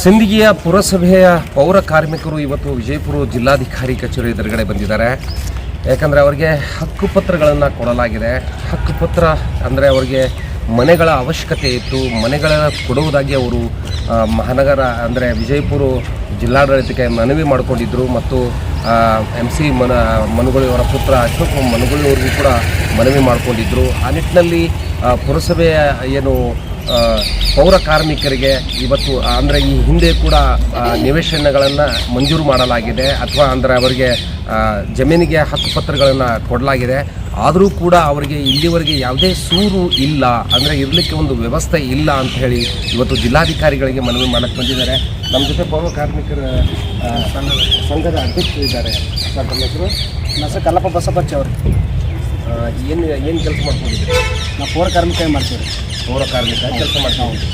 ಸಿಂದಗಿಯ ಪುರಸಭೆಯ ಪೌರ ಕಾರ್ಮಿಕರು ಇವತ್ತು ವಿಜಯಪುರ ಜಿಲ್ಲಾಧಿಕಾರಿ ಕಚೇರಿ ಎದುರುಗಡೆ ಬಂದಿದ್ದಾರೆ. ಯಾಕಂದರೆ ಅವರಿಗೆ ಹಕ್ಕುಪತ್ರಗಳನ್ನು ಕೊಡಲಾಗಿದೆ. ಹಕ್ಕುಪತ್ರ ಅಂದರೆ ಅವರಿಗೆ ಮನೆಗಳ ಅವಶ್ಯಕತೆ ಇತ್ತು. ಮನೆಗಳ ಕೊಡುವುದಾಗಿ ಅವರು ಮಹಾನಗರ ಅಂದರೆ ವಿಜಯಪುರ ಜಿಲ್ಲಾಡಳಿತಕ್ಕೆ ಮನವಿ ಮಾಡಿಕೊಂಡಿದ್ದರು ಮತ್ತು ಎಂ ಸಿ ಮನ ಮನುಗುಳಿ ಅವರ ಪುತ್ರ ಅಶೋಕ್ ಮನುಗುಳಿ ಅವರಿಗೂ ಕೂಡ ಮನವಿ ಮಾಡಿಕೊಂಡಿದ್ದರು ಆ ನಿಟ್ಟಿನಲ್ಲಿ ಪುರಸಭೆಯ ಏನು ಪೌರ ಕಾರ್ಮಿಕರಿಗೆ ಇವತ್ತು ಅಂದರೆ ಈ ಹಿಂದೆ ಕೂಡ ನಿವೇಶನಗಳನ್ನು ಮಂಜೂರು ಮಾಡಲಾಗಿದೆ ಅಥವಾ ಅಂದರೆ ಅವರಿಗೆ ಜಮೀನಿಗೆ ಹಕ್ಕುಪತ್ರಗಳನ್ನು ಕೊಡಲಾಗಿದೆ. ಆದರೂ ಕೂಡ ಅವರಿಗೆ ಇಲ್ಲಿವರೆಗೆ ಯಾವುದೇ ಸೂರು ಇಲ್ಲ. ಅಂದರೆ ಇರಲಿಕ್ಕೆ ಒಂದು ವ್ಯವಸ್ಥೆ ಇಲ್ಲ ಅಂತ ಹೇಳಿ ಇವತ್ತು ಜಿಲ್ಲಾಧಿಕಾರಿಗಳಿಗೆ ಮನವಿ ಮಾಡಕ್ಕೆ ಬಂದಿದ್ದಾರೆ. ನಮ್ಮ ಜೊತೆ ಪೌರ ಕಾರ್ಮಿಕರ ಸಂಘದ ಅಧ್ಯಕ್ಷರು ಇದ್ದಾರೆ. ಸರ್, ತಮ್ಮ ಹೆಸರು? ನನ್ನ ಸರ್, ಕಲ್ಲಪ್ಪ ಬಸಪ್ಪಚ್ಚ ಅವರು. ಏನು ಏನು ಕೆಲಸ ಮಾಡ್ಕೊಂಡಿದ್ದೀರಿ? ನಾವು ಪೌರ ಕಾರ್ಮಿಕ ಮಾಡ್ತೀವಿ. ರೀ ಪೌರ ಕಾರ್ಮಿಕ ಕೆಲಸ ಮಾಡ್ತೀವಿ.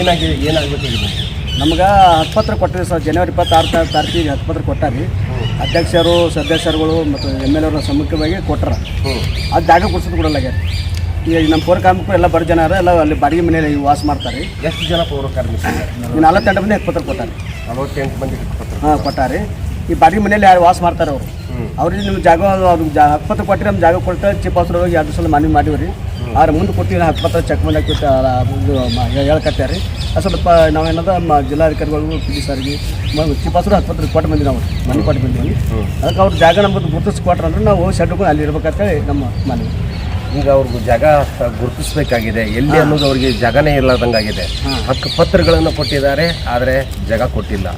ಏನಾಗಿ ಏನಾಗಬೇಕಾಗಿದೆ ನಮ್ಗೆ ಹತ್ಪತ್ರ ಕೊಟ್ಟಿರಿ ಸರ್ ಜನವರಿ ಇಪ್ಪತ್ತಾರು ತಾರೀಕಿಗೆ ಹತ್ಪತ್ರ ಕೊಟ್ಟಾರಿ. ಅಧ್ಯಕ್ಷರು ಸದಸ್ಯರುಗಳು ಮತ್ತು ಎಂ ಎಲ್ ಎರ ಸಮ್ಮುಖವಾಗಿ ಕೊಟ್ಟರ ಅದು ಜಾಗ ಕೊಡ್ಸೋದು ಕೊಡಲಾಗ್ಯಾರ ಈಗ ನಮ್ಮ ಪೌರ ಕಾರ್ಮಿಕರು ಎಲ್ಲ ಬಡ ಜನ ಎಲ್ಲ ಅಲ್ಲಿ ಬಾಡಿಗೆ ಮನೆಯಲ್ಲಿ ವಾಸ ಮಾಡ್ತಾರೆ. ಎಷ್ಟು ಜನ ಪೌರ ಕಾರ್ಮಿಕರು? ಈ ನಲವತ್ತೆಂಟು ಮಂದಿ ಹತ್ಪತ್ರ ಕೊಟ್ಟಾರೆ. ನಲವತ್ತೆಂಟು ಮಂದಿ ಹಾಂ ಕೊಟ್ಟಾರೆ? ಈ ಬಾಡಿಗೆ ಮನೆಯಲ್ಲಿ ಯಾರು ವಾಸ ಮಾಡ್ತಾರೆ ಅವರು ಅವ್ರಿಗೆ ನಿಮ್ಮ ಜಾಗ ಅವ್ರಿಗೆ ಜಾ ಹತ್ಪತ್ರ ಕೊಟ್ಟರೆ ನಮ್ಮ ಜಾಗ ಕೊಟ್ಟು ಚೀಪ್ ಹಸ್ರು ಹೋಗಿ ಎರಡು ಸಲ ಮನವಿ ಮಾಡಿವ್ರಿ. ರೀ ಆದ್ರೆ ಮುಂದೆ ಕೊಟ್ಟಿನ ಹತ್ತು ಚೆಕ್ ಮಾಡಿ ಇದು ಹೇಳ್ಕತ್ತಾರೆ ಅದು ಸ್ವಲ್ಪ ನಾವೇನದ ಜಿಲ್ಲಾಧಿಕಾರಿಗಳಿಗೂ ಪಿ ಡಿ ಸರ್ಗೆ ಚಿಪ್ ಹತ್ತು ಪತ್ರ ಕೊಟ್ಟು ಬಂದಿವಿ ನಾವು ಮನೆ ಕೊಟ್ಟು ಬಂದೀವಿ. ಅದಕ್ಕೆ ಅವ್ರ ಜಾಗ ನಮ್ಮದು ಗುರುತಿಸಿ ಕೊಟ್ರೆ ಅಂದ್ರೆ ನಾವು ಶೆಡ್ಗಳು ಅಲ್ಲಿ ಇರ್ಬೇಕಂತೇಳಿ ನಮ್ಮ ಮನೆ ಈಗ ಅವ್ರಿಗೂ ಜಾಗ ಗುರುತಿಸಬೇಕಾಗಿದೆ. ಎಲ್ಲಿ ಅನ್ನೋದು ಅವ್ರಿಗೆ ಜಾಗನೇ ಇರ್ಲಾರ್ದಂಗಾಗಿದೆ. ಹಕ್ಕು ಪತ್ರಗಳನ್ನು ಕೊಟ್ಟಿದ್ದಾರೆ ಆದರೆ ಜಾಗ ಕೊಟ್ಟಿಲ್ಲ.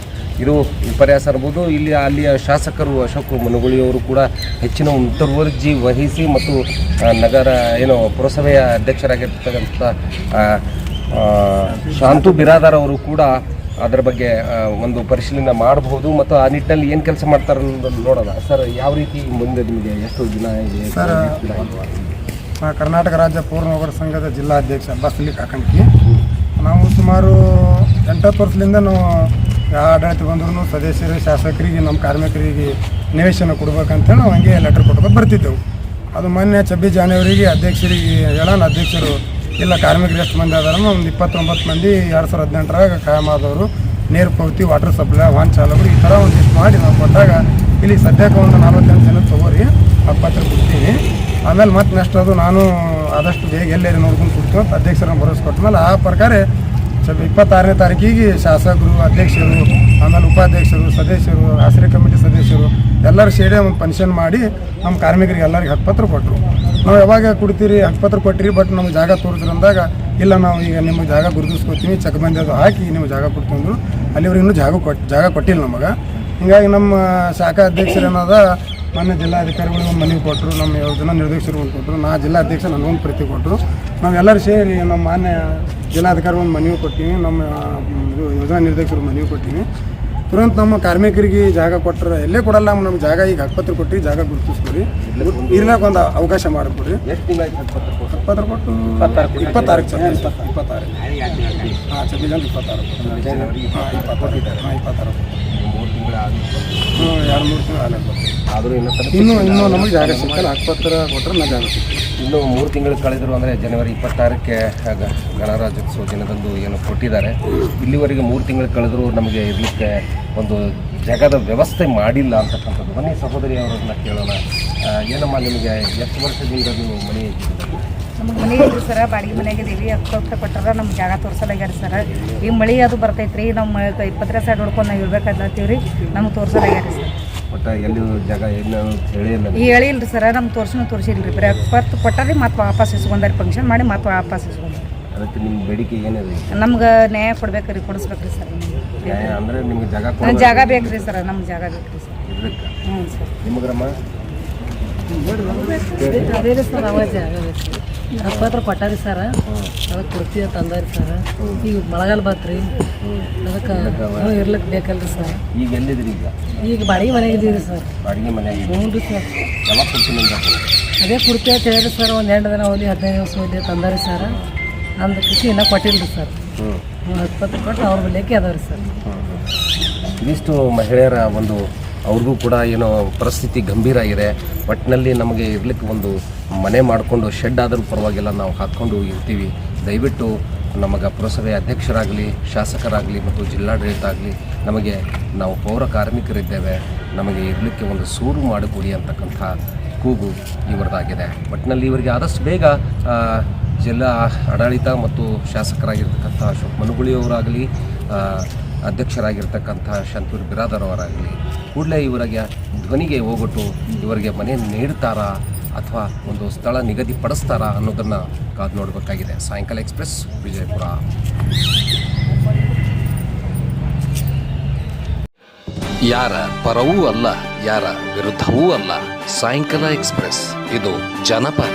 ಇದು ವಿಪರ್ಯಾಸ ಇರ್ಬೋದು ಇಲ್ಲಿ ಅಲ್ಲಿಯ ಶಾಸಕರು ಅಶೋಕ್ ಮನುಗುಳಿಯವರು ಕೂಡ ಹೆಚ್ಚಿನ ಮುತುವರ್ಜಿ ವಹಿಸಿ ಮತ್ತು ನಗರ ಏನು ಪುರಸಭೆಯ ಅಧ್ಯಕ್ಷರಾಗಿರ್ತಕ್ಕಂಥ ಶಾಂತು ಬಿರಾದಾರ್ ಅವರು ಕೂಡ ಅದರ ಬಗ್ಗೆ ಒಂದು ಪರಿಶೀಲನೆ ಮಾಡಬಹುದು. ಮತ್ತು ಆ ನಿಟ್ಟಿನಲ್ಲಿ ಏನು ಕೆಲಸ ಮಾಡ್ತಾರೆ ಅನ್ನೋದನ್ನು ನೋಡೋಣ ಸರ್ ಯಾವ ರೀತಿ ಮುಂದೆ ನಿಮಗೆ ಎಷ್ಟು ದಿನ ಇದೆ? ಸರ್, ಕರ್ನಾಟಕ ರಾಜ್ಯ ಪೂರ್ಣ ನಗರ ಸಂಘದ ಜಿಲ್ಲಾಧ್ಯಕ್ಷ ಬಸಲಿ ಕಾಕಂಕಿ ನಾವು ಸುಮಾರು ಎಂಟತ್ತು ವರ್ಷದಿಂದ ನಾವು ಯಾವ ಆಡಳಿತ ಬಂದ್ರೂ ಸದಸ್ಯರು, ಶಾಸಕರಿಗೆ, ನಮ್ಮ ಕಾರ್ಮಿಕರಿಗೆ ನಿವೇಶನ ಕೊಡ್ಬೇಕಂತೇಳಿ ನಾವು ಹಂಗೆ ಲೆಟರ್ ಕೊಟ್ಕೊಂಡು ಬರ್ತಿದ್ದೆವು. ಅದು ಮೊನ್ನೆ ಛಬ್ಬೀಸ್ ಜಾನ್ವರಿಗೆ ಅಧ್ಯಕ್ಷರಿಗೆ ಹೇಳೋಣ, ಅಧ್ಯಕ್ಷರು ಇಲ್ಲ, ಕಾರ್ಮಿಕರು ಎಷ್ಟು ಮಂದಿ ಅದಾರ ಒಂದು ಇಪ್ಪತ್ತೊಂಬತ್ತು ಮಂದಿ ಎರಡು ಸಾವಿರದ ಹದಿನೆಂಟರಾಗ ಕಾಯಂ ಆದವರು. ನೀರು ಪೂರ್ತಿ ವಾಟರ್ ಸಪ್ಲೈ ವಾಹನ ಚಾಲಕರು ಈ ಥರ ಒಂದಿಷ್ಟು ಮಾಡಿ ನಾವು ಕೊಟ್ಟಾಗ ಇಲ್ಲಿ ಸದ್ಯಕ್ಕೆ ಒಂದು ನಲ್ವತ್ತೆಂಟು ಜನ ತಗೋರಿ ಪತ್ರ ಕೊಡ್ತೀನಿ. ಆಮೇಲೆ ಮತ್ತೆ ನೆಕ್ಸ್ಟ್ ಅದು ನಾನು ಆದಷ್ಟು ಬೇಗ ಎಲ್ಲೇ ನೋಡ್ಕೊಂಡು ಕೊಡ್ತೀವಿ ಅಂತ ಅಧ್ಯಕ್ಷರನ್ನು ಭರವಸೆ ಕೊಟ್ಟಮೇಲೆ ಆ ಪ್ರಕಾರ ಸ್ವಲ್ಪ ಇಪ್ಪತ್ತಾರನೇ ತಾರೀಕಿಗೆ ಶಾಸಕರು, ಅಧ್ಯಕ್ಷರು, ಆಮೇಲೆ ಉಪಾಧ್ಯಕ್ಷರು, ಸದಸ್ಯರು, ಆಶ್ರಯ ಕಮಿಟಿ ಸದಸ್ಯರು ಎಲ್ಲರೂ ಸೇರಿ ಒಂದು ಫಂಕ್ಷನ್ ಮಾಡಿ ನಮ್ಮ ಕಾರ್ಮಿಕರಿಗೆ ಎಲ್ಲರಿಗೆ ಹಕ್ಕುಪತ್ರ ಕೊಟ್ಟರು. ನಾವು ಯಾವಾಗ ಕೊಡ್ತೀರಿ ಹಕ್ಕುಪತ್ರ ಕೊಟ್ಟಿರಿ, ಬಟ್ ನಮ್ಗೆ ಜಾಗ ಅಂದಾಗ ಇಲ್ಲ ನಾವು ಈಗ ನಿಮಗೆ ಜಾಗ ಗುರುತಿಸ್ಕೊತೀವಿ ಚೆಕ್ ಅದು ಹಾಕಿ ನಿಮ್ಮ ಜಾಗ ಕೊಡ್ತೀವಿ ಅಂದರು. ಅಲ್ಲಿವ್ರು ಇನ್ನೂ ಜಾಗ ಕೊಟ್ಟು ಜಾಗ ಕೊಟ್ಟಿಲ್ಲ ನಮಗೆ. ಹಿಂಗಾಗಿ ನಮ್ಮ ಶಾಖಾ ಅಧ್ಯಕ್ಷರು ಏನದ, ಮೊನ್ನೆ ಜಿಲ್ಲಾಧಿಕಾರಿಗಳು ಒಂದು ಮನವಿ ಕೊಟ್ಟರು ನಮ್ಮ ಯೋಜನಾ ನಿರ್ದೇಶಕರು ಒಂದು ಕೊಟ್ಟರು ನಾ ಜಿಲ್ಲಾಧ್ಯಕ್ಷ ನನಗೊಂದು ಪ್ರತಿ ಕೊಟ್ಟರು ನಾವೆಲ್ಲರೂ ಸೇರಿ ನಮ್ಮ ಮಾನ್ಯ ಜಿಲ್ಲಾಧಿಕಾರಿ ಒಂದು ಮನವಿ ಕೊಟ್ಟಿವಿ ನಮ್ಮ ಇದು ಯೋಜನಾ ನಿರ್ದೇಶಕರು ಮನವಿ ಕೊಟ್ಟಿವಿ ತುರಂತ ನಮ್ಮ ಕಾರ್ಮಿಕರಿಗೆ ಜಾಗ ಕೊಟ್ಟರೆ ಎಲ್ಲೇ ಕೊಡಲ್ಲ ನಮ್ಮ ಜಾಗ ಈಗ ಹಕ್ಕುಪತ್ರ ಕೊಟ್ಟು ಜಾಗ ಗುರುತಿಸ್ಕೊಡಿ. ಇರ್ಲಾಕ ಒಂದು ಅವಕಾಶ ಮಾಡಿಕೊಡ್ರಿ. ಹಕ್ಕಪತ್ರ ಕೊಟ್ಟು? ಇಪ್ಪತ್ತಾರಕ್ಕೆ ಸರ್ ಇಪ್ಪತ್ತಾರು ಹಾಂ ಅಂತ ಇಪ್ಪತ್ತಾರು. ಹಾಂ ಇಪ್ಪತ್ತಾರು ಹಾಂ ಇಪ್ಪತ್ತಾರು. ಹ್ಞೂ ಎರಡು ಮೂರು ತಿಂಗಳು ಆಗಲ್ಲ ಆದರೂ ಇನ್ನೂ ತನಕ ಇನ್ನೂ ಇನ್ನೂ ನಮಗೆ ಜಾಗ ಸಿಕ್ಕಲ್ಲ. ಹಕ್ಕುಪತ್ರ ಕೊಟ್ಟರೆ ನಾ ಜಾಗ ಸಿಗ್ತೀವಿ ಇನ್ನೂ ಮೂರು ತಿಂಗಳು ಕಳೆದರು ಅಂದರೆ ಜನವರಿ ಇಪ್ಪತ್ತಾರಕ್ಕೆ ಗ- ಗಣರಾಜ್ಯೋತ್ಸವ ದಿನದಂದು ಏನು ಕೊಟ್ಟಿದ್ದಾರೆ. ಇಲ್ಲಿವರೆಗೆ ಮೂರು ತಿಂಗಳು ಕಳೆದರೂ ನಮಗೆ ಇರಲಿಕ್ಕೆ ಒಂದು ಜಗದ ವ್ಯವಸ್ಥೆ ಮಾಡಿಲ್ಲ ಅಂತಕ್ಕಂಥದ್ದು. ಮನೆ ಸಹೋದರಿ ಅವರನ್ನ ಕೇಳೋಣ. ಆ, ಏನಮ್ಮ ನಿಮಗೆ ಎಷ್ಟು ವರ್ಷದಿಂದ ನೀವು ಮನೆ ನಮ್ಗೆ ನಮಗೆ ಮನೆ ಸರ್ ಸರ. ಬಾಡಿಗೆ ಮನೆಗೆ ಇದೀವಿ ವರ್ಷ ಕೊಟ್ಟಾರ ನಮ್ಗೆ ಜಾಗ ತೋರ್ಸಲಾಗ್ಯಾರ ಸರ್. ಈ ಮಳೆ ಅದು ಬರ್ತೈತ್ರಿ. ನಮ್ಮ ಇಪ್ಪತ್ತರ ಸೈಡ್ ಹೊಡ್ಕೊಂಡು ನಾವು ಇರ್ಬೇಕಾಗ್ಲತ್ತೀವಿ ರೀ ನಮ್ಗೆ ತೋರ್ಸಲಾಗ್ಯಾರ ಸರ್. ಒಟ್ಟು ಎಲ್ಲಿ ಜಾಗ ಏನು ಅಂತ ಹೇಳಿಲ್ಲ ಹೇಳಿಲ್ರಿ ಸರ ನಮ್ಗೆ ತೋರ್ಸನು ತೋರಿಸಿಲ್ರಿ ಬರೀ ಹಕ್ಕುಪತ್ರ ಕೊಟ್ಟಾರಿ ಮತ್ತೆ ವಾಪಸ್ ಇಸ್ಕೊಂಡಾರಿ ಫಂಕ್ಷನ್ ಮಾಡಿ ಮತ್ತೆ ವಾಪಸ್ ಇಸ್ಕೊಂಡಾರಿ ಅದಕ್ಕೆ ನಿಮ್ಮ ಬೇಡಿಕೆ ಏನಿದೆ ನಮ್ಗೆ ನ್ಯಾಯ ಕೊಡ್ಬೇಕ್ರಿ ಕೊಡಿಸ್ಬೇಕ್ರಿ ಸರ್ ನ್ಯಾಯ ಅಂದರೆ ನಿಮಗೆ ಜಾಗ ನಮ್ಗೆ ಜಾಗ ಬೇಕ್ರಿ ಸರ್ ನಮ್ಗೆ ಜಾಗ ಬೇಕ್ರಿ ಸರ್ ಇರ್ಲಿಕ್ಕೆ ಹ್ಞೂ ಸರ್ ನಿಮಗ್ರಮ್ಮ ಅದೇ ರೀ ಸರ್ ಅವ ಜಾಗ ಹಪ್ಪತ್ರ ಕೊಟ್ಟಾರಿ ಸರ್? ಅದಕ್ಕೆ ಕುರ್ತಿ ಅಂತ ಅಂದಾರಿ ಸರ್? ಈಗ ಮಳೆಗಾಲ ಬತ್ರಿ. ಅದಕ್ಕೆ ಇರ್ಲಿಕ್ಕೆ ಬೇಕಲ್ರಿ ಸರ್. ಈಗ ಎಲ್ಲಿದ್ರಿ ಈಗ? ಈಗ ಬಾಡಿಗೆ ಮನೆಗೆ ಇದ್ದೀರಿ ಸರ್. ಬಾಡಿಗೆ ಮನೆ ಹ್ಞೂ ರೀ ಸರ್. ಯಾವಾಗ ಕೊಡ್ತೀನಿ ಅಂತ ಅದೇ ಕುರ್ತಿ ಅಂತ ಹೇಳಿರಿ ಸರ್ ಒಂದು ಎಂಟು ದಿನ ಹೋಗಿ ಹದಿನೈದು ದಿವಸ ಹೋಗಿ ತಂದಾರಿ ಸರ್. ಅಂದ ಕೃಷಿ ಇನ್ನೂ ಕೊಟ್ಟಿಲ್ಲ ಸರ್. ಹ್ಞೂ ಹಪ್ಪತ್ತು ಕೊಟ್ಟು ಅವ್ರ ಬಳಿಕೆ ಅದಾವ್ರಿ ಸರ್. ಇದಿಷ್ಟು ಮಹಿಳೆಯರ ಒಂದು ಅವ್ರಿಗೂ ಕೂಡ ಏನೋ ಪರಿಸ್ಥಿತಿ ಗಂಭೀರ ಆಗಿದೆ. ಒಟ್ಟಿನಲ್ಲಿ ನಮಗೆ ಇರ್ಲಿಕ್ಕೆ ಒಂದು ಮನೆ ಮಾಡಿಕೊಂಡು ಶೆಡ್ ಆದರೂ ಪರವಾಗಿಲ್ಲ, ನಾವು ಹಾಕ್ಕೊಂಡು ಇರ್ತೀವಿ. ದಯವಿಟ್ಟು ನಮಗೆ ಪುರಸಭೆ ಅಧ್ಯಕ್ಷರಾಗಲಿ, ಶಾಸಕರಾಗಲಿ ಮತ್ತು ಜಿಲ್ಲಾಡಳಿತ ಆಗಲಿ ನಮಗೆ ನಾವು ಪೌರ ಕಾರ್ಮಿಕರಿದ್ದೇವೆ. ನಮಗೆ ಇರಲಿಕ್ಕೆ ಒಂದು ಸೂರು ಮಾಡಿಕೊಡಿ ಅಂತಕ್ಕಂಥ ಕೂಗು ಇವರದಾಗಿದೆ. ಒಟ್ಟಿನಲ್ಲಿ ಇವರಿಗೆ ಆದಷ್ಟು ಬೇಗ ಜಿಲ್ಲಾ ಆಡಳಿತ ಮತ್ತು ಶಾಸಕರಾಗಿರ್ತಕ್ಕಂಥ ಅಶೋಕ್ ಮನುಗುಳಿಯವರಾಗಲಿ ಅಧ್ಯಕ್ಷರಾಗಿರ್ತಕ್ಕಂಥ ಶಂತೂರ್ ಬಿರಾದರ್ ಅವರಾಗಲಿ ಕೂಡಲೇ ಇವರಿಗೆ ಧ್ವನಿಗೆ ಹೋಗೊಟ್ಟು ಇವರಿಗೆ ಮನೆ ನೀಡ್ತಾರಾ ಅಥವಾ ಒಂದು ಸ್ಥಳ ನಿಗದಿಪಡಿಸ್ತಾರಾ ಅನ್ನೋದನ್ನು ಕಾದು ನೋಡಬೇಕಾಗಿದೆ. ಸಾಯಂಕಾಲ ಎಕ್ಸ್ಪ್ರೆಸ್, ವಿಜಯಪುರ. ಯಾರ ಪರವೂ ಅಲ್ಲ, ಯಾರ ವಿರುದ್ಧವೂ ಅಲ್ಲ, ಸಾಯಂಕಾಲ ಎಕ್ಸ್ಪ್ರೆಸ್. ಇದು ಜನಪರ.